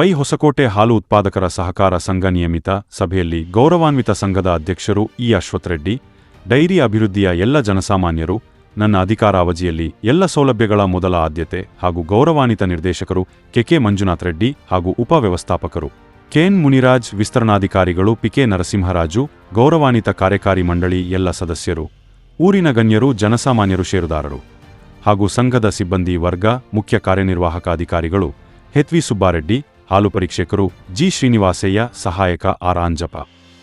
Y Hosakote ಹಾಲು ಉತ್ಪಾದಕರ ಸಹಕಾರ ಸಂಘ ನಿಯಮಿತ ಸಭೆಯಲ್ಲಿ ಗೌರವಾನ್ವಿತ ಸಂಘದ ಅಧ್ಯಕ್ಷರು ಇ ಅಶ್ವಥ್ ರೆಡ್ಡಿ ಡೈರಿ ಅಭಿವೃದ್ಧಿಯ ಎಲ್ಲ ಜನಸಾಮಾನ್ಯರು, ನನ್ನ ಅಧಿಕಾರಾವಧಿಯಲ್ಲಿ ಎಲ್ಲ ಸೌಲಭ್ಯಗಳ ಮೊದಲ ಆದ್ಯತೆ ಹಾಗೂ ಗೌರವಾನ್ವಿತ ನಿರ್ದೇಶಕರು ಕೆಕೆ ಮಂಜುನಾಥ್ ರೆಡ್ಡಿ ಹಾಗೂ ಉಪವ್ಯವಸ್ಥಾಪಕರು ಕೆಎನ್ ಮುನಿರಾಜ್, ವಿಸ್ತರಣಾಧಿಕಾರಿಗಳು ಪಿಕೆ ನರಸಿಂಹರಾಜು, ಗೌರವಾನ್ವಿತ ಕಾರ್ಯಕಾರಿ ಮಂಡಳಿ ಎಲ್ಲ ಸದಸ್ಯರು, ಊರಿನ ಗಣ್ಯರು, ಜನಸಾಮಾನ್ಯರು ಷೇರುದಾರರು ಹಾಗೂ ಸಂಘದ ಸಿಬ್ಬಂದಿ ವರ್ಗ, ಮುಖ್ಯ ಕಾರ್ಯನಿರ್ವಾಹಕ ಅಧಿಕಾರಿಗಳು ಹೆತ್ವಿ ಸುಬ್ಬಾರೆಡ್ಡಿ ಹಾಲು ಪರೀಕ್ಷಕರು ಜಿ ಶ್ರೀನಿವಾಸಯ್ಯ ಸಹಾಯಕ ಆರ್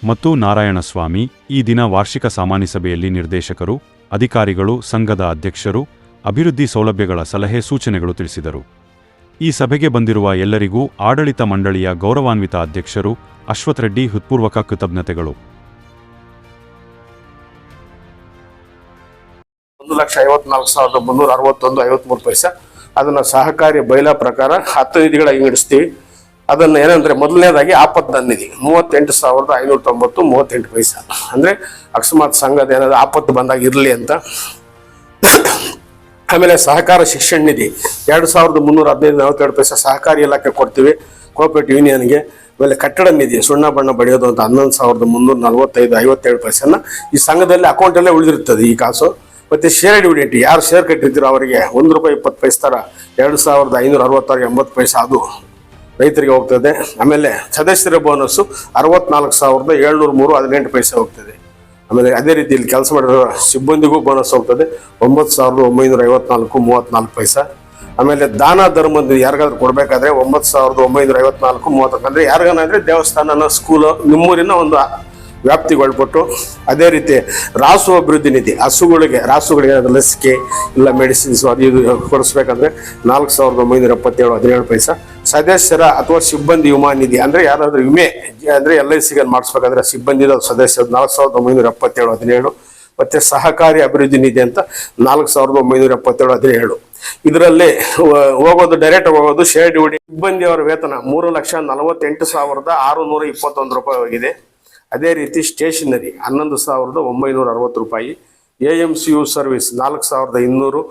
ಮತ್ತು ನಾರಾಯಣಸ್ವಾಮಿ ಈ ದಿನ ವಾರ್ಷಿಕ ಸಾಮಾನ್ಯ ಸಭೆಯಲ್ಲಿ ನಿರ್ದೇಶಕರು, ಅಧಿಕಾರಿಗಳು, ಸಂಘದ ಅಧ್ಯಕ್ಷರು, ಅಭಿವೃದ್ಧಿ ಸೌಲಭ್ಯಗಳ ಸಲಹೆ ಸೂಚನೆಗಳು ತಿಳಿಸಿದರು. ಈ ಸಭೆಗೆ ಬಂದಿರುವ ಎಲ್ಲರಿಗೂ ಆಡಳಿತ ಮಂಡಳಿಯ ಗೌರವಾನ್ವಿತ ಅಧ್ಯಕ್ಷರು ಅಶ್ವಥ್ ರೆಡ್ಡಿ ಹೃತ್ಪೂರ್ವಕ ಕೃತಜ್ಞತೆಗಳು. ಒಂದು ಲಕ್ಷ ಐವತ್ನಾಲ್ಕು ಸಾವಿರದ ಮುನ್ನೂರ ಅರವತ್ತೊಂದು ಐವತ್ಮೂರು ಪೈಸೆ. ಅದನ್ನು ಸಹಕಾರಿ ಬೈಲಾ ಪ್ರಕಾರ ಹತ್ತು ನಿಧಿಗಳಾಗಿ ವಿಂಗಡಿಸ್ತೀವಿ ಅದನ್ನ ಏನಂದ್ರೆ ಮೊದಲನೇದಾಗಿ ಆಪತ್ ನಿಧಿ ಮೂವತ್ತೆಂಟು ಸಾವಿರದ ಐನೂರ ತೊಂಬತ್ತು, ಮೂವತ್ತೆಂಟು ಪೈಸೆ. ಅಂದ್ರೆ ಅಕಸ್ಮಾತ್ ಸಂಘದ ಏನಾದ್ರು ಆಪತ್ತು ಬಂದಾಗ ಇರಲಿ ಅಂತ. ಆಮೇಲೆ ಸಹಕಾರ ಶಿಕ್ಷಣ ನಿಧಿ. ಎರಡು ಸಾವಿರದ ಮುನ್ನೂರ ಹದಿನೈದು ನಲವತ್ತೆರಡು ಪೈಸೆ ಸಹಕಾರಿ ಇಲಾಖೆ ಕೊಡ್ತೀವಿ. ಕೋಆಪರೇಟಿವ್ ಯೂನಿಯನ್ಗೆ ಆಮೇಲೆ ಕಟ್ಟಡ ನಿಧಿ, ಸುಣ್ಣ ಬಣ್ಣ ಬಡಿಯೋದು ಅಂತ ಹನ್ನೊಂದು ಸಾವಿರದ ಮುನ್ನೂರ ನಲವತ್ತೈದು ಐವತ್ತೇಳು ಪೈಸೆನ ಈ ಸಂಘದಲ್ಲಿ ಅಕೌಂಟಲ್ಲೇ ಉಳಿದಿರ್ತದೆ ಈ ಕಾಸು. ಮತ್ತೆ ಶೇರ್ ಡಿವಿಡೆಂಟ್ ಯಾರು ಶೇರ್ ಕಟ್ಟಿರ್ತೀರೋ ಅವರಿಗೆ ಒಂದು ರೂಪಾಯಿ ಇಪ್ಪತ್ತು ಪೈಸ ಥರ ಎರಡು ಸಾವಿರದ ಐನೂರ ಅರವತ್ತಾರು ಎಂಬತ್ತು ಪೈಸೆ ಅದು. ರೈತರಿಗೆ ಹೋಗ್ತದೆ. ಆಮೇಲೆ ಸದಸ್ಯರ ಬೋನಸ್ಸು ಅರವತ್ನಾಲ್ಕು ಸಾವಿರದ ಏಳ್ನೂರ ಮೂರು ಹದಿನೆಂಟು ಪೈಸೆ ಹೋಗ್ತದೆ. ಆಮೇಲೆ ಅದೇ ರೀತಿ ಇಲ್ಲಿ ಕೆಲಸ ಮಾಡಿರೋ ಸಿಬ್ಬಂದಿಗೂ ಬೋನಸ್ ಹೋಗ್ತದೆ. ಒಂಬತ್ತು ಸಾವಿರದ ಒಂಬೈನೂರ ಐವತ್ನಾಲ್ಕು ಮೂವತ್ತ್ನಾಲ್ಕು ಪೈಸೆ. ಆಮೇಲೆ ದಾನ ಧರ್ಮದ ಯಾರಿಗಾದ್ರೂ ಕೊಡಬೇಕಾದ್ರೆ ಒಂಬತ್ತು ಸಾವಿರದ ಒಂಬೈನೂರ ಐವತ್ನಾಲ್ಕು ಮೂವತ್ತೊಂದು ಅಂದರೆ ಯಾರಿಗಾನಂದ್ರೆ ದೇವಸ್ಥಾನನ, ಸ್ಕೂಲು, ನಿಮ್ಮೂರಿನ ಒಂದು ವ್ಯಾಪ್ತಿಗೆ ಒಳಪಟ್ಟು ಅದೇ ರೀತಿ ರಾಸು ಅಭಿವೃದ್ಧಿ ನಿಧಿ, ಹಸುಗಳಿಗೆ, ರಾಸುಗಳಿಗೆ ಲಸಿಕೆ ಇಲ್ಲ, ಮೆಡಿಸಿನ್ಸ್ ಅದು ಇದು ಕೊಡಿಸ್ಬೇಕಂದ್ರೆ ನಾಲ್ಕು ಸಾವಿರದ ಒಂಬೈನೂರ ಎಪ್ಪತ್ತೇಳು ಹದಿನೇಳು ಪೈಸೆ. ಸದಸ್ಯರ ಅಥವಾ ಸಿಬ್ಬಂದಿ ವಿಮಾ ನಿಧಿ ಅಂದ್ರೆ ಯಾರಾದ್ರೂ ವಿಮೆ, ಅಂದ್ರೆ ಎಲ್ ಐ ಸಿಗೆ ಮಾಡಿಸ್ಬೇಕಂದ್ರೆ ಸಿಬ್ಬಂದಿದ ಸದಸ್ಯರು ನಾಲ್ಕು ಸಾವಿರದ ಒಂಬೈನೂರ ಎಪ್ಪತ್ತೇಳು ಹದಿನೇಳು. ಮತ್ತೆ ಸಹಕಾರಿ ಅಭಿವೃದ್ಧಿ ನಿಧಿ ಅಂತ ನಾಲ್ಕು ಸಾವಿರದ ಒಂಬೈನೂರ ಎಪ್ಪತ್ತೇಳು ಹದಿನೇಳು. ಇದರಲ್ಲಿ ಹೋಗೋದು ಡೈರೆಕ್ಟ್ ಹೋಗೋದು ಶೇರ್ ಡ್ಯೂಟಿ ಸಿಬ್ಬಂದಿಯವರ ವೇತನ ಮೂರು ಲಕ್ಷ ನಲವತ್ತೆಂಟು ಸಾವಿರದ ಆರುನೂರ ಇಪ್ಪತ್ತೊಂದು ರೂಪಾಯಿ ಹೋಗಿದೆ ಅದೇ ರೀತಿ ಸ್ಟೇಷನರಿ ಹನ್ನೊಂದು ಸಾವಿರದ ಒಂಬೈನೂರ ಅರವತ್ತು ರೂಪಾಯಿ. A M C U service ನಾಲ್ಕು ಸಾವಿರದ ಇನ್ನೂರು.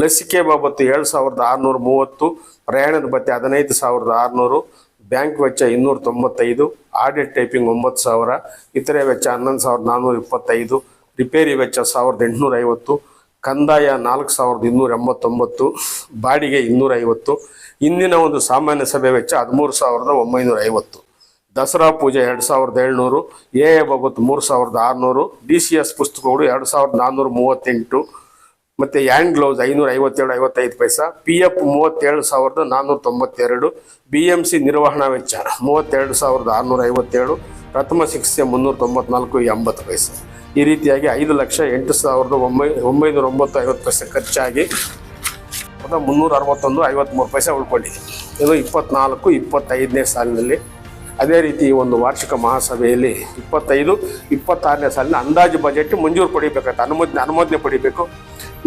ಲಸಿಕೆ ಬಾಬತ್ತು ಏಳು ಸಾವಿರದ ಆರುನೂರ ಮೂವತ್ತು. ಪ್ರಯಾಣದ ಭತ್ಯೆ ಹದಿನೈದು ಸಾವಿರದ ಆರುನೂರು, ಬ್ಯಾಂಕ್ ವೆಚ್ಚ ಇನ್ನೂರ ತೊಂಬತ್ತೈದು, ಆಡಿಟ್ ಟೈಪಿಂಗ್ ಒಂಬತ್ತು ಸಾವಿರ, ಇತರೆ ವೆಚ್ಚ ಹನ್ನೊಂದು ಸಾವಿರದ ನಾನ್ನೂರ ಇಪ್ಪತ್ತೈದು, ರಿಪೇರಿ ವೆಚ್ಚ ಸಾವಿರದ ಎಂಟುನೂರ ಐವತ್ತು, ಕಂದಾಯ ನಾಲ್ಕು ಸಾವಿರದ ಇನ್ನೂರ ಎಂಬತ್ತೊಂಬತ್ತು, ಬಾಡಿಗೆ ಇನ್ನೂರ ಐವತ್ತು, ಇಂದಿನ ಒಂದು ಸಾಮಾನ್ಯ ಸಭೆ ವೆಚ್ಚ ಹದಿಮೂರು ಸಾವಿರದ ಒಂಬೈನೂರ ಐವತ್ತು. ದಸರಾ ಪೂಜೆ ಎರಡು ಸಾವಿರದ ಏಳ್ನೂರು, ಎ ಎ ಭಗವತ್ ಮೂರು ಸಾವಿರದ ಆರುನೂರು, ಡಿ ಸಿ ಎಸ್ ಪುಸ್ತಕಗಳು ಎರಡು ಸಾವಿರದ ನಾನ್ನೂರ ಮೂವತ್ತೆಂಟು ಮತ್ತು ಹ್ಯಾಂಡ್ ಗ್ಲೌಸ್ ಐನೂರ ಐವತ್ತೇಳು ಐವತ್ತೈದು ಪೈಸಾ ಪಿ ಎಫ್ ಮೂವತ್ತೇಳು ಸಾವಿರದ ನಾನ್ನೂರ ತೊಂಬತ್ತೆರಡು ಬಿ ಎಂ ಸಿ ನಿರ್ವಹಣಾ ವೆಚ್ಚ ಮೂವತ್ತೆರಡು ಸಾವಿರದ ಆರುನೂರ ಐವತ್ತೇಳು ಪ್ರಥಮ ಶಿಕ್ಷೆ ಮುನ್ನೂರ ತೊಂಬತ್ನಾಲ್ಕು, ಎಂಬತ್ತು ಪೈಸೆ. ಈ ರೀತಿಯಾಗಿ ಐದು ಲಕ್ಷ ಎಂಟು ಸಾವಿರದ ಒಂಬೈ ಒಂಬೈನೂರ ಒಂಬತ್ತು ಐವತ್ತು ಪೈಸೆ ಖರ್ಚಾಗಿ ಮುನ್ನೂರ ಅರವತ್ತೊಂದು ಐವತ್ತ್ಮೂರು ಪೈಸೆ ಉಳ್ಕೊಂಡಿದೆ. ಇದು ಇಪ್ಪತ್ನಾಲ್ಕು, ಇಪ್ಪತ್ತೈದನೇ ಸಾಲಿನಲ್ಲಿ ಅದೇ ರೀತಿ ಒಂದು ವಾರ್ಷಿಕ ಮಹಾಸಭೆಯಲ್ಲಿ ಇಪ್ಪತ್ತೈದು, ಇಪ್ಪತ್ತಾರನೇ ಸಾಲಿನ ಅಂದಾಜು ಬಜೆಟ್ ಮಂಜೂರು ಪಡಿಬೇಕಂತ, ಅನುಮೋದನೆ ಅನುಮೋದನೆ ಪಡಿಬೇಕು.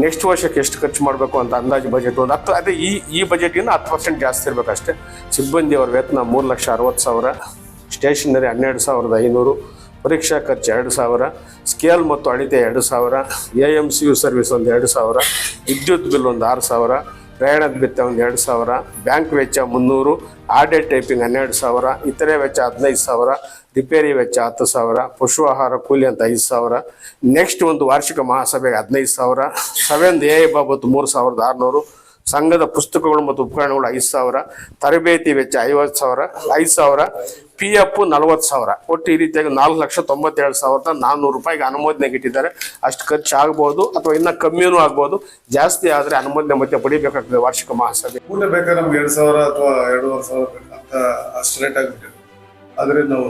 ನೆಕ್ಸ್ಟ್ ವರ್ಷಕ್ಕೆ ಎಷ್ಟು ಖರ್ಚು ಮಾಡಬೇಕು ಅಂತ ಅಂದಾಜು ಬಜೆಟ್ ಒಂದು ಹತ್ತು, ಅದೇ ಈ ಈ ಬಜೆಟಿನ ಹತ್ತು ಪರ್ಸೆಂಟ್ ಜಾಸ್ತಿ ಇರಬೇಕಷ್ಟೇ. ಸಿಬ್ಬಂದಿಯವರ ವೇತನ ಮೂರು ಲಕ್ಷ ಅರವತ್ತು ಸಾವಿರ ಸ್ಟೇಷನರಿ ಹನ್ನೆರಡು ಸಾವಿರದ ಐನೂರು, ಪರೀಕ್ಷಾ ಖರ್ಚು ಎರಡು ಸಾವಿರ ಸ್ಕೇಲ್ ಮತ್ತು ಅಳತೆ ಎರಡು ಸಾವಿರ A M C U service ಒಂದು ಎರಡು ಸಾವಿರ, ವಿದ್ಯುತ್ ಬಿಲ್ ಒಂದು ಆರು ಸಾವಿರ ಪ್ರಯಾಣದ ಬಿತ್ತ ಒಂದು ಎರಡು ಸಾವಿರ, ಬ್ಯಾಂಕ್ ವೆಚ್ಚ ಮುನ್ನೂರು ಆಡಿಟ್ ಟೈಪಿಂಗ್ ಹನ್ನೆರಡು ಸಾವಿರ, ಇತರೆ ವೆಚ್ಚ ಹದಿನೈದು ಸಾವಿರ, ರಿಪೇರಿ ವೆಚ್ಚ ಹತ್ತು ಸಾವಿರ, ಪಶು ಆಹಾರ ಕೂಲಿ ಅಂತ ಐದು ಸಾವಿರ, ನೆಕ್ಸ್ಟ್ ಒಂದು ವಾರ್ಷಿಕ ಮಹಾಸಭೆಗೆ ಹದಿನೈದು ಸಾವಿರ ಸೆವೆನ್ ಎ ಬಾಬತ್ತು ಮೂರು ಸಾವಿರದ ಆರುನೂರು, ಸಂಘದ ಪುಸ್ತಕಗಳು ಮತ್ತು ಉಪಕರಣಗಳು ಐದು ಸಾವಿರ, ತರಬೇತಿ ವೆಚ್ಚ ಐವತ್ತು ಸಾವಿರ, ಐದು ಸಾವಿರ ಪಿ ಎಫ್ ನಲವತ್ತು ಸಾವಿರ. ಒಟ್ಟು ಈ ರೀತಿಯಾಗಿ ನಾಲ್ಕು ಲಕ್ಷ ತೊಂಬತ್ತೇಳು ಸಾವಿರದ ನಾನ್ನೂರು ರೂಪಾಯಿಗೆ ಅನುಮೋದನೆಗೆ ಇಟ್ಟಿದ್ದಾರೆ. ಅಷ್ಟು ಖರ್ಚು ಆಗ್ಬೋದು ಅಥವಾ ಇನ್ನೂ ಕಮ್ಮಿನೂ ಆಗ್ಬೋದು. ಜಾಸ್ತಿ ಆದರೆ ಅನುಮೋದನೆ ಮತ್ತೆ ಪಡಿಬೇಕಾಗ್ತದೆ ವಾರ್ಷಿಕ ಮಹಾಸಭೆ. ಊಟ ಬೇಕಾದ್ರೆ ನಮ್ಗೆ ಎರಡು ಸಾವಿರ ಅಥವಾ ಎರಡೂವರೆ ಸಾವಿರ ಅಂತ ಅಷ್ಟು ರೇಟ್ ಆಗಿಬಿಟ್ಟಿದೆ. ಆದರೆ ನಾವು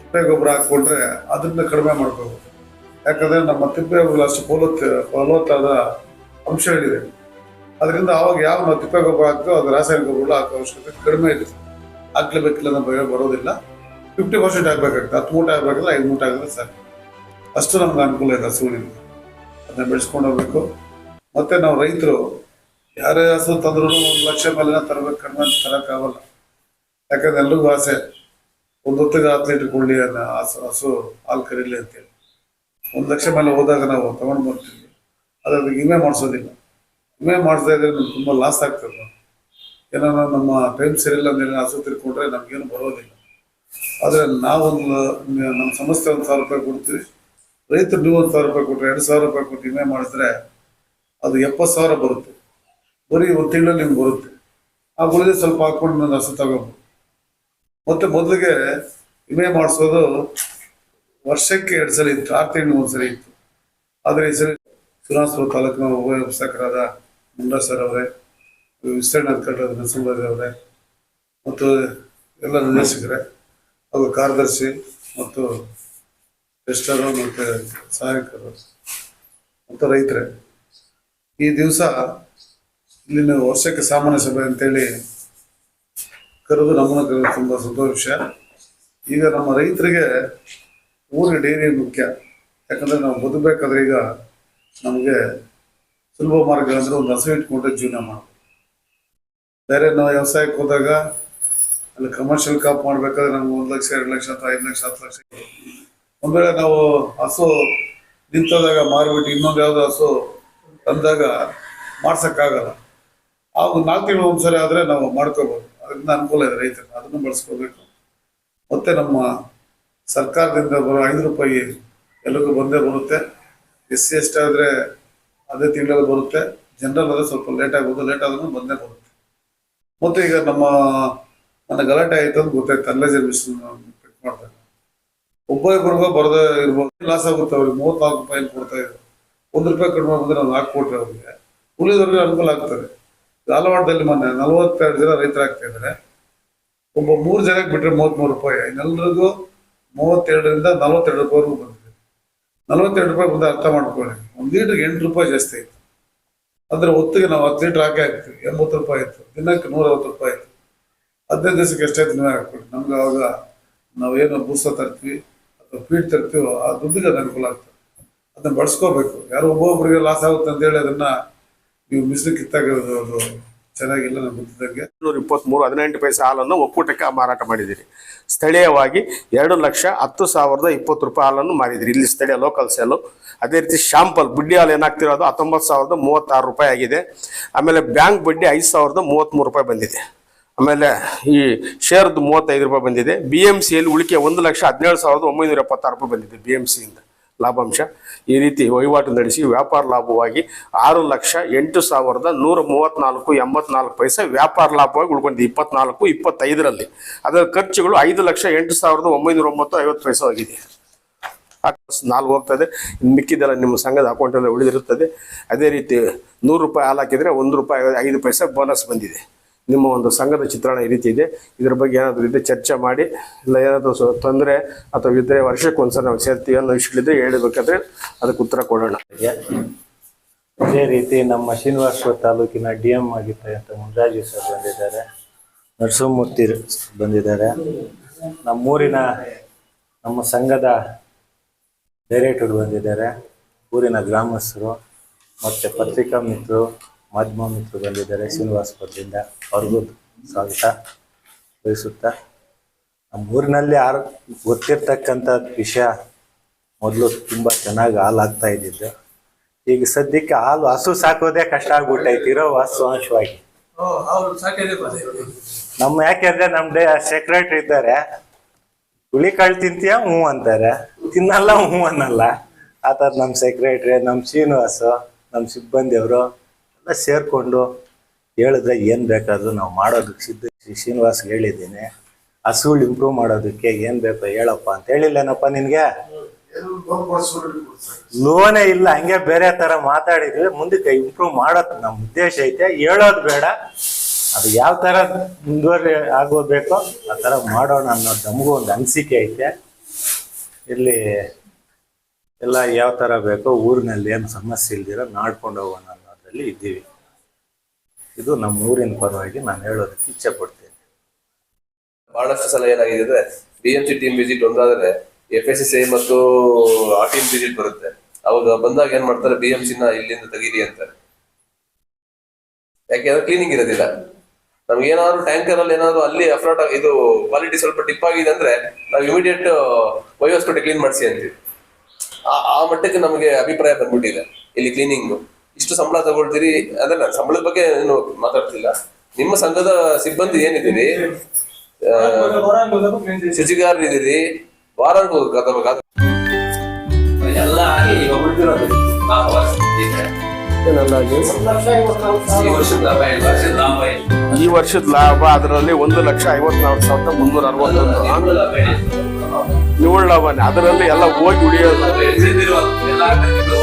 ತಿಪ್ಪೆ ಗೊಬ್ಬರ ಹಾಕ್ಕೊಂಡ್ರೆ ಅದನ್ನ ಕಡಿಮೆ ಮಾಡ್ಕೋಬೇಕು ಯಾಕಂದ್ರೆ ನಮ್ಮ ತಿಪ್ಪೆ ಅಷ್ಟು ಫಲವತ್ತ ಫಲವತ್ತಾದ ಅಂಶಗಳಿದೆ ಅದರಿಂದ ಅವಾಗ ಯಾವ ನಾವು ತಿಪ್ಪೆ ಗೊಬ್ಬರ ಹಾಕ್ತೋ ಅದು ರಾಸಾಯನಿಕ ಗೊಬ್ಬರ ಹಾಕೋ ಅವಶ್ಯಕತೆ ಕಡಿಮೆ ಇದೆ. ನಮ್ಮ ಭಯ ಬರೋದಿಲ್ಲ. ಫಿಫ್ಟಿ ಪರ್ಸೆಂಟ್ ಆಗ್ಬೇಕಾಗ್ತದೆ, ಹತ್ತು ಮೂಟ ಆಗ್ಬೇಕಾದ್ರೆ ಐದು ಮೂಟ ಆಗಿದ್ರೆ ಸಾಕು. ಅಷ್ಟು ನಮ್ಗೆ ಅನುಕೂಲ ಇದೆ ಹಸುಗಳಿಂದ. ಅದನ್ನ ಬೆಳೆಸ್ಕೊಂಡು ಹೋಗ್ಬೇಕು. ಮತ್ತೆ ನಾವು ರೈತರು, ಯಾರೇ ಹಸು ತಂದ್ರೂ ಒಂದು ಲಕ್ಷ ಮೇಲೆ ತರಬೇಕು ಕಡಿಮೆ ತರೋಕ್ಕಾಗಲ್ಲ ಯಾಕಂದ್ರೆ ಎಲ್ರಿಗೂ ಆಸೆ, ಒಂದು ಹೊತ್ತಿಗೆ ಹತ್ತು ಲೀಟರ್ ಕೊಡಲಿ ಅನ್ನೋ ಹಸು ಹಸು ಹಾಲು ಕರೀಲಿ ಅಂತೇಳಿ. ಒಂದು ಲಕ್ಷ ಮೇಲೆ ಹೋದಾಗ ನಾವು ತಗೊಂಡು ಬರ್ತೀವಿ. ಅದ್ರ ವಿಮೆ ಮಾಡಿಸೋದಿಲ್ಲ. ವಿಮೆ ಮಾಡಿಸ್ತಾ ಇದ್ರೆ ನಮ್ಗೆ ತುಂಬ ಲಾಸ್ ಆಗ್ತದೆ. ಏನಾರ ನಮ್ಮ ಟೈಮ್ ಸರಿಯಿಲ್ಲ ಅಂದ್ರೆ ಹಸು ತಿರ್ಕೊಂಡ್ರೆ ನಮ್ಗೇನು ಬರೋದಿಲ್ಲ. ಆದರೆ ನಾವೊಂದು, ನಮ್ಮ ಸಂಸ್ಥೆ ಒಂದು ಸಾವಿರ ರೂಪಾಯಿ ಕೊಡ್ತೀವಿ. ರೈತರು ನೀವು ಒಂದು ಸಾವಿರ ರೂಪಾಯಿ ಕೊಟ್ಟರೆ ಎರಡು ಸಾವಿರ ರೂಪಾಯಿ ಕೊಟ್ಟು ವಿಮೆ ಮಾಡಿದ್ರೆ ಅದು ಎಪ್ಪತ್ತು ಸಾವಿರ ಬರುತ್ತೆ. ಬರೀ ಒಂದು ತಿಂಗಳಲ್ಲಿ ನಿಮ್ಗೆ ಬರುತ್ತೆ. ಆ ಗುಳಿಗೆ ಸ್ವಲ್ಪ ಹಾಕೊಂಡು ನಾನು ಹಸು ತಗೋಬೋದು ಮತ್ತೆ ಮೊದಲಿಗೆ ವಿಮೆ ಮಾಡಿಸೋದು ವರ್ಷಕ್ಕೆ ಎರಡು ಸಲ ಇತ್ತು, ಆರು ತಿಂಗಳು ಒಂದು ಸಲ ಇತ್ತು. ಆದರೆ ಈ ಸಲ ಸುರಾಸ್ಪುರ ತಾಲೂಕಿನ ಉಪಯೋಗಿಸಕರಾದ ಮುಂಡಾ ಸರ್ ಅವರೇ ವಿಸ್ತರಣೆ ಅಧಿಕಾರಿಗಳಾದ ನರಸಿಂಹರಾಜ್ ಮತ್ತು ಎಲ್ಲ ನಿರ್ದೇಶಕರೇ ಹಾಗೂ ಕಾರ್ಯದರ್ಶಿ ಮತ್ತು ಎಷ್ಟರು ಮತ್ತು ಸಹಾಯಕರು. ಮತ್ತು ರೈತರೇ. ಈ ದಿವಸ ಇಲ್ಲಿನ ವರ್ಷಕ್ಕೆ ಸಾಮಾನ್ಯ ಸಭೆ ಅಂತೇಳಿ ಕರೆದು ನಮ್ಮನ್ನು ಕರೆದು ತುಂಬ ಸಂತೋಷ. ವಿಷಯ ಈಗ ನಮ್ಮ ರೈತರಿಗೆ ಊರಿಗೆ ಡೈರಿ ಮುಖ್ಯ. ಯಾಕಂದರೆ ನಾವು ಬದುಕಬೇಕಾದ್ರೆ ಈಗ ನಮಗೆ ಸುಲಭ ಮಾರ್ಗ ಅಂದರೆ ಒಂದು ಹಸು ಇಟ್ಕೊಂಡ್ರೆ ಜೀವನ ಮಾಡಬೇಕು. ಬೇರೆ ನಾವು ವ್ಯವಸಾಯಕ್ಕೆ ಹೋದಾಗ ಅಲ್ಲಿ ಕಮರ್ಷಿಯಲ್ ಕಾಪ್ ಮಾಡ್ಬೇಕಾದ್ರೆ ನಮ್ಗೆ ಒಂದು ಲಕ್ಷ, ಎರಡು ಲಕ್ಷ ಅಥವಾ ಐದು ಲಕ್ಷ, ಹತ್ತು ಲಕ್ಷ. ಒಂದು ವೇಳೆ ನಾವು ಹಸು ನಿಂತೋದಾಗ ಮಾರಿಬಿಟ್ಟು ಇನ್ನೊಂದು ಯಾವುದೋ ಹಸು ತಂದಾಗ ಮಾಡ್ಸೋಕ್ಕಾಗಲ್ಲ. ಆ ಒಂದು ನಾಲ್ಕು ತಿಂಗಳು ಒಂದ್ಸರಿ ಆದರೆ ನಾವು ಮಾಡ್ಕೋಬೋದು. ಅದರಿಂದ ಅನುಕೂಲ ಇದೆ ರೈತರು ಅದನ್ನು ಬಳಸ್ಕೋಬೇಕು. ಮತ್ತೆ ನಮ್ಮ ಸರ್ಕಾರದಿಂದ ಬರೋ ಐದು ರೂಪಾಯಿ ಎಲ್ಲರಿಗೂ ಬಂದೇ ಬರುತ್ತೆ. ಎಸ್ ಸಿ ಎಸ್ ಆದರೆ ಅದೇ ತಿಂಗಳಲ್ಲಿ ಬರುತ್ತೆ. ಜನರಲ್ ಆದರೆ ಸ್ವಲ್ಪ ಲೇಟ್ ಆಗ್ಬೋದು ಲೇಟ್ ಆದ್ರೂ ಬಂದೇ ಬರುತ್ತೆ. ಮತ್ತೆ ಈಗ ನಮ್ಮ, ನನ್ನ ಗಲಾಟೆ ಆಯ್ತು ಅಂತ ಗೊತ್ತಾಯ್ತು. ಅಲ್ಲೇ ಮಿಷನ್ ಕಟ್ ಮಾಡ್ತಾರೆ ಒಬ್ಬ ಇಬ್ಬರಿಗೂ ಬರದೇ ಇರ್ಬೋದು. ಲಾಸ್ ಆಗುತ್ತೆ ಅವ್ರಿಗೆ? ಮೂವತ್ನಾಲ್ಕು ರೂಪಾಯಿ ಕೊಡ್ತಾ ಇದ್ರು ಒಂದು ರೂಪಾಯಿ ಕಡಿಮೆ ಬಂದ್ರೆ ನಾವು ನಾಲ್ಕು ಕೊಟ್ರೆ ಅವ್ರಿಗೆ. ಉಳಿದವ್ರಿಗೆ ಅನುಕೂಲ ಆಗ್ತದೆ. ಧಾರವಾಡದಲ್ಲಿ ಮೊನ್ನೆ ನಲವತ್ತೆರಡು ಜನ ರೈತರಾಗ್ತಾ ಇದ್ದಾರೆ. ಒಬ್ಬ ಮೂರು ಜನಕ್ಕೆ ಬಿಟ್ಟರೆ ಮೂವತ್ತ್ಮೂರು ರೂಪಾಯಿ. ಇನ್ನೆಲ್ಲರಿಗೂ ಮೂವತ್ತೆರಡರಿಂದ ನಲವತ್ತೆರಡು ರೂಪಾಯಿವರೆಗೂ ಬಂದಿದೆ. ನಲವತ್ತೆರಡು ರೂಪಾಯಿ ಬಂದು ಅರ್ಥ ಮಾಡ್ಕೊಳ್ಳಿ. ಒಂದು ಲೀಟ್ರಿಗೆ ಎಂಟು ರೂಪಾಯಿ ಜಾಸ್ತಿ ಆಯ್ತು. ಅಂದ್ರೆ ಹೊತ್ತಿಗೆ ನಾವು ಹತ್ತು ಲೀಟರ್ ಹಾಕಿ ಹಾಕ್ತೀವಿ. ಎಂಬತ್ತು ರೂಪಾಯಿ ಆಯ್ತು. ದಿನಕ್ಕೆ ನೂರ ಐವತ್ತು ರೂಪಾಯಿ ಆಯ್ತು. ಹದಿನೈದು ದಿವಸಕ್ಕೆ ಎಷ್ಟಾಯ್ತು ನೀವೇ ಹಾಕ್ಬಿಡಿ ನಮ್ಗೆ ಅವಾಗ ನಾವೇನು ಬೂಸ ತರ್ತೀವಿ ಅಥವಾ ಫೀಡ್ ತರ್ತೀವೋ ಆ ದುಡ್ಡಿಗೆ ಅದು ಅನುಕೂಲ ಆಗ್ತದೆ. ಅದನ್ನ ಬಳಸ್ಕೋಬೇಕು. ಯಾರೋ ಒಬ್ಬೊಬ್ಬರಿಗೆ ಲಾಸ್ ಆಗುತ್ತೆ ಅಂತೇಳಿ ಅದನ್ನ ನೀವು ಮಿಶ್ರ ಕಿತ್ತಾಗಿರೋದು ಚೆನ್ನಾಗಿಲ್ಲ ನಮ್ಗೆ ಗೊತ್ತಿದ್ದಂಗೆ ನೂರ ಇಪ್ಪತ್ತ್ಮೂರು ಹದಿನೆಂಟು ಪೈಸೆ ಹಾಲನ್ನು ಒಕ್ಕೂಟಕ್ಕೆ ಮಾರಾಟ ಮಾಡಿದ್ದೀರಿ. ಸ್ಥಳೀಯವಾಗಿ ಎರಡು ಲಕ್ಷ ಹತ್ತು ಸಾವಿರದ ಇಪ್ಪತ್ತು ರೂಪಾಯಿ ಹಾಲನ್ನು ಮಾರಿದಿರಿ ಇಲ್ಲಿ ಸ್ಥಳೀಯ ಲೋಕಲ್ ಸೇಲು ಅದೇ ರೀತಿ ಶಾಂಪಲ್ ಬಡ್ಡಿ ಹಾಲು ಏನಾಗ್ತಿರೋದು? ಹತ್ತೊಂಬತ್ತು ಸಾವಿರದ ಮೂವತ್ತಾರು ರೂಪಾಯಿ ಆಗಿದೆ. ಆಮೇಲೆ ಬ್ಯಾಂಕ್ ಬಡ್ಡಿ ಐದು ಸಾವಿರದ ಮೂವತ್ತ್ಮೂರು ರೂಪಾಯಿ ಬಂದಿದೆ. ಆಮೇಲೆ ಈ ಶೇರ್ದು ಮೂವತ್ತೈದು ರೂಪಾಯಿ ಬಂದಿದೆ. ಬಿ ಎಂ ಸಿಯಲ್ಲಿ ಉಳಿಕೆ ಒಂದು ಲಕ್ಷ ಹದಿನೇಳು ಸಾವಿರದ ಒಂಬೈನೂರ ಎಪ್ಪತ್ತಾರು ರೂಪಾಯಿ ಬಂದಿದೆ ಬಿ ಎಂ ಸಿಯಿಂದ ಲಾಭಾಂಶ ಈ ರೀತಿ ವಹಿವಾಟು ನಡೆಸಿ ವ್ಯಾಪಾರ ಲಾಭವಾಗಿ ಆರು ಲಕ್ಷ ಎಂಟು ಸಾವಿರದ ನೂರ ಮೂವತ್ನಾಲ್ಕು ಎಂಬತ್ನಾಲ್ಕು ಪೈಸೆ ವ್ಯಾಪಾರ ಲಾಭವಾಗಿ ಉಳ್ಕೊಂಡಿದೆ. ಇಪ್ಪತ್ನಾಲ್ಕು, ಇಪ್ಪತ್ತೈದರಲ್ಲಿ. ಅದರ ಖರ್ಚುಗಳು ಐದು ಲಕ್ಷ ಎಂಟು ಸಾವಿರದ ಒಂಬೈನೂರ ಒಂಬತ್ತು ಐವತ್ತು ಪೈಸೆ ಆಗಿದೆ. ನಾಲ್ಕು ಹೋಗ್ತದೆ. ಮಿಕ್ಕಿದೆಲ್ಲ ನಿಮ್ಮ ಸಂಘದ ಅಕೌಂಟಲ್ಲಿ ಉಳಿದಿರುತ್ತದೆ. ಅದೇ ರೀತಿ ನೂರು ರೂಪಾಯಿ ಹಾಲು ಹಾಕಿದರೆ ಒಂದು ರೂಪಾಯಿ ಐದು ಪೈಸೆ ಬೋನಸ್ ಬಂದಿದೆ. ನಿಮ್ಮ ಒಂದು ಸಂಘದ ಚಿತ್ರಣ ಈ ರೀತಿ ಇದೆ. ಇದ್ರ ಬಗ್ಗೆ ಏನಾದರೂ ಇದ್ದರೆ ಚರ್ಚೆ ಮಾಡಿ, ಇಲ್ಲ ಏನಾದರೂ ತೊಂದರೆ ಅಥವಾ ಇದ್ದರೆ ವರ್ಷಕ್ಕೆ ಒಂದ್ಸಲ ನಾವು ಸೇರ್ತೀವಿ ಅನ್ನೋ ವಿಷಯಗಳಿದ್ರೆ ಹೇಳಬೇಕಾದ್ರೆ ಅದಕ್ಕೆ ಉತ್ತರ ಕೊಡೋಣ. ಅದೇ ರೀತಿ ನಮ್ಮ ಶ್ರೀನಿವಾಸಪುರ ತಾಲೂಕಿನ ಡಿ ಎಂ ಆಗಿರ್ತಕ್ಕಂಥ ಮುಂಜಾಜಿ ಸರ್ ಬಂದಿದ್ದಾರೆ. ನರಸಿಂಹಮೂರ್ತಿ ಬಂದಿದ್ದಾರೆ. ನಮ್ಮೂರಿನ ನಮ್ಮ ಸಂಘದ ಡೈರೆಕ್ಟರ್ ಬಂದಿದ್ದಾರೆ. ಊರಿನ ಗ್ರಾಮಸ್ಥರು, ಮತ್ತು ಪತ್ರಿಕಾ ಮಿತ್ರರು ಮಾಧ್ಯಮ ಮಿತ್ರರು ಬಂದಿದ್ದಾರೆ ಶ್ರೀನಿವಾಸಪುರದಿಂದ ಅವ್ರಿಗೂ ಸ್ವಾಗತ ಬಯಸುತ್ತಾ ನಮ್ಮೂರಿನಲ್ಲಿ ಆರ್, ಗೊತ್ತಿರ್ತಕ್ಕಂಥ ವಿಷಯ ಮೊದಲು ತುಂಬ ಚೆನ್ನಾಗಿ ಹಾಲು ಆಗ್ತಾ ಇದ್ದಿದ್ದು. ಈಗ ಸದ್ಯಕ್ಕೆ ಹಾಲು ಹಸು ಸಾಕೋದೇ ಕಷ್ಟ ಆಗ್ಬಿಟ್ಟೈತಿ, ಇರೋ ವಾಸ್ತವಾಂಶವಾಗಿ ನಮ್ಮ ಯಾಕೆಂದ್ರೆ ನಮ್ಮ ಡೇ ಸೆಕ್ರೆಟ್ರಿ ಇದ್ದಾರೆ. ಹುಳಿ ಕಾಳು ತಿಂತೀಯ, ಹ್ಞೂ ಅಂತಾರೆ. ತಿನ್ನಲ್ಲ, ಹ್ಞೂ ಅನ್ನಲ್ಲ. ಆ ಥರ ನಮ್ಮ ಸೆಕ್ರೆಟ್ರಿ, ನಮ್ಮ ಶ್ರೀನಿವಾಸು, ನಮ್ಮ ಸಿಬ್ಬಂದಿಯವರು ಸೇರ್ಕೊಂಡು ಹೇಳಿದ್ರೆ ಏನು ಬೇಕಾದ್ರೂ ನಾವು ಮಾಡೋದಕ್ಕೆ ಸಿದ್ಧ ಶ್ರೀ ಶ್ರೀನಿವಾಸ್ಗೆ ಹೇಳಿದ್ದೀನಿ. ಹಸುಗಳು ಇಂಪ್ರೂವ್ ಮಾಡೋದಕ್ಕೆ ಏನು ಬೇಕೋ ಹೇಳಪ್ಪ ಅಂತ ಹೇಳಿಲ್ಲೇನಪ್ಪ ನಿನಗೆ? ಲೋನೇ ಇಲ್ಲ, ಹಂಗೆ ಬೇರೆ ತರ ಮಾತಾಡಿದ್ವಿ ಮುಂದಕ್ಕೆ ಇಂಪ್ರೂವ್ ಮಾಡೋದು ನಮ್ಮ ಉದ್ದೇಶ ಐತೆ. ಹೇಳೋದು ಬೇಡ. ಅದು ಯಾವ ತರ ಮುಂದುವರಿ ಆಗೋಬೇಕೋ ಆ ತರ ಮಾಡೋಣ ಅನ್ನೋ ನಮಗೂ ಒಂದು ಅನಿಸಿಕೆ ಐತೆ. ಇಲ್ಲಿ ಎಲ್ಲ ಯಾವ ತರ ಬೇಕೋ ಊರಿನಲ್ಲಿ ಏನು ಸಮಸ್ಯೆ ಇಲ್ದಿರೋ ನಾಡ್ಕೊಂಡು ಹೋಗೋಣ ಅನ್ನೋದ್ರಲ್ಲಿ ಇದ್ದೀವಿ. ಇದು ನಮ್ಮ ಊರಿನ ಪರವಾಗಿ ನಾನು ಹೇಳೋದಕ್ಕೆ ಇಚ್ಛೆ ಪಡ್ತೀನಿ. ಬಹಳಷ್ಟು ಸಲ ಏನಾಗಿದೆ ಅಂದ್ರೆ B M C team visit ಒಂದಾದ್ರೆ F S C ಮತ್ತು ಆ ಟೀಮ್ ವಿಸಿಟ್ ಬರುತ್ತೆ. ಅವಾಗ ಬಂದಾಗ ಏನ್ ಮಾಡ್ತಾರೆ ಬಿ ಎಂ ಸಿ ನ ಇಲ್ಲಿಂದ ತೆಗೀರಿ ಅಂತಾರೆ. ಯಾಕೆಂದ್ರೆ ಕ್ಲೀನಿಂಗ್ ಇರೋದಿಲ್ಲ. ನಮ್ಗೆ ಏನಾದ್ರು ಟ್ಯಾಂಕರ್ ಅಲ್ಲಿ ಏನಾದ್ರು ಅಲ್ಲಿ ಅಫ್ರಾಟ್ ಇದು ಕ್ವಾಲಿಟಿ ಸ್ವಲ್ಪ ಟಿಪ್ ಆಗಿದೆ ಅಂದ್ರೆ ನಾವು ಇಮಿಡಿಯೇಟ್ ಬಯೋಸ್ಪೇಟೆ ಕ್ಲೀನ್ ಮಾಡಿಸಿ ಅಂತೀವಿ. ಆ ಮಟ್ಟಕ್ಕೆ ನಮಗೆ ಅಭಿಪ್ರಾಯ ಬಂದ್ಬಿಟ್ಟಿದೆ ಇಲ್ಲಿ ಕ್ಲೀನಿಂಗ್ ಇಷ್ಟು ಸಂಬಳ ತಗೊಳ್ತೀರಿ? ಅದಲ್ಲ ನಾನು ಸಂಬಳದ ಬಗ್ಗೆ ಏನು ಮಾತಾಡ್ತಿಲ್ಲ. ನಿಮ್ಮ ಸಂಘದ ಸಿಬ್ಬಂದಿ ಏನಿದ್ದೀರಿ? ಶುಚಿಗಾರರಿದ್ದೀರಿ ವಾರಾಂಕ ಎಲ್ಲ? ಈ ವರ್ಷದ ಲಾಭ ಅದರಲ್ಲಿ ಒಂದು ಲಕ್ಷ ಐವತ್ನಾಲ್ಕು ಸಾವಿರದ ಮುನ್ನೂರ ಅರವತ್ತೊಂದು. ನಿವ್ವಳ ಲಾಭನೇ. ಅದರಲ್ಲಿ ಎಲ್ಲ ಹೋಗಿ ಉಳಿಯೋದು. ಉಳಿದಿರುವ ಎಲ್ಲ ಖರ್ಚುಗಳು